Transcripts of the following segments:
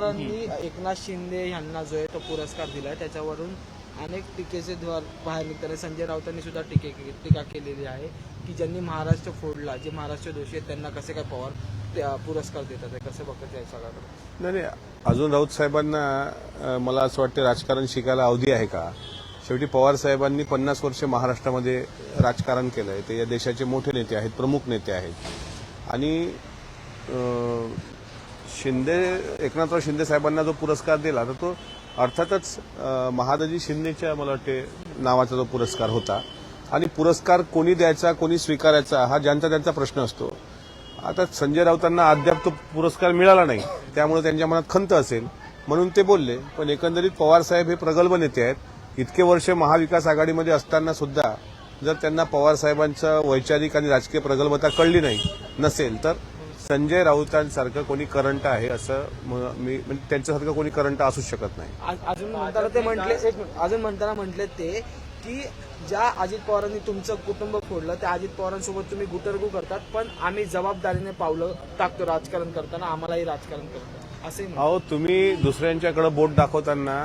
पवारांनी एकनाथ शिंदे यांना जो आहे तो पुरस्कार दिलाय. त्याच्यावरून अनेक टीकेचे द्वार बाहेर निघताना संजय राऊतांनी सुद्धा टीके टीका केलेली आहे की ज्यांनी महाराष्ट्र फोडला जे महाराष्ट्र दोषी आहेत त्यांना कसे काय पवार ते, अं, पुरस्कार देतात. कसं बघत या सगळ्याकडे? नाही नाही. अजून राऊत साहेबांना मला असं वाटतं राजकारण शिकायला अवधी आहे का? शेवटी पवार साहेबांनी पन्नास वर्ष महाराष्ट्रामध्ये राजकारण केलंय. ते या देशाचे मोठे नेते आहेत प्रमुख नेते आहेत. आणि शिंदे एकनाथराव शिंदे साहेबांना जो पुरस्कार दिला तर तो अर्थातच महादजी शिंदेच्या मला वाटते नावाचा जो पुरस्कार होता. आणि पुरस्कार कोणी द्यायचा कोणी स्वीकारायचा हा ज्यांचा त्यांचा प्रश्न असतो. आता संजय राऊतांना अद्याप तो पुरस्कार मिळाला नाही त्यामुळे त्यांच्या मनात खंत असेल. म्हणून ते बोलले पण एकंदरीत पवार साहेब हे प्रगल्भ नेते आहेत. इतके वर्ष महाविकास आघाडीमध्ये असताना सुद्धा जर त्यांना पवार साहेबांचं वैचारिक आणि राजकीय प्रगल्भता कळली नाही नसेल तर संजय राऊतांसारखं कोणी करंट आहे असं म- म्हणजे त्यांच्यासारखं कोणी करंट असूच शकत नाही. अजून म्हणताना ते म्हटले. अजून म्हणताना म्हटले ते की ज्या अजित पवारांनी तुमचं कुटुंब फोडलं त्या अजित पवारांसोबत तुम्ही गुटरगू करतात पण आम्ही जबाबदारीने पावलं टाकतो राजकारण करताना आम्हालाही राजकारण करतो असे अहो तुम्ही दुसऱ्यांच्याकडे बोट दाखवताना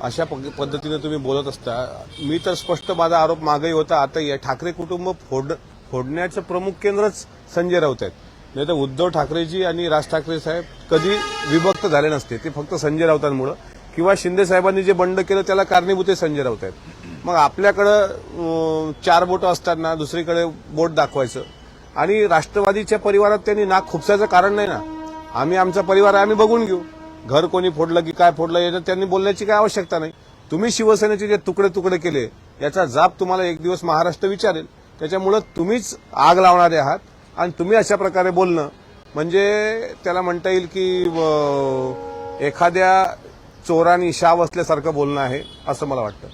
अशा पद्धतीने तुम्ही बोलत असता. मी तर स्पष्ट माझा आरोप मागही होता. आता या ठाकरे कुटुंब फोड फोडण्याचं प्रमुख केंद्रच संजय राऊत आहेत. नाही तर उद्धव ठाकरेजी आणि राज ठाकरे साहेब कधी विभक्त झाले नसते. ते फक्त संजय राऊतांमुळं. किंवा शिंदे साहेबांनी जे बंड केलं त्याला कारणीभूत संजय राऊत आहेत. मग आपल्याकडं चार बोटं असताना दुसरीकडे बोट दाखवायचं. आणि राष्ट्रवादीच्या परिवारात त्यांनी नाक खुपसायचं कारण नाही ना. आम्ही आमचा परिवार आहे आम्ही बघून घेऊ. घर कोणी फोडलं की काय फोडलं याच्यात त्यांनी बोलण्याची काय आवश्यकता नाही. तुम्ही शिवसेनेचे जे तुकडे तुकडे केले याचा जाब तुम्हाला एक दिवस महाराष्ट्र विचारेल. त्याच्यामुळं तुम्हीच आग लावणारे आहात. आणि तुम्ही अशा प्रकारे बोलणं म्हणजे त्याला म्हणता येईल की एखाद्या चोरानी शाव असल्यासारखं बोलणं आहे असं मला वाटतं.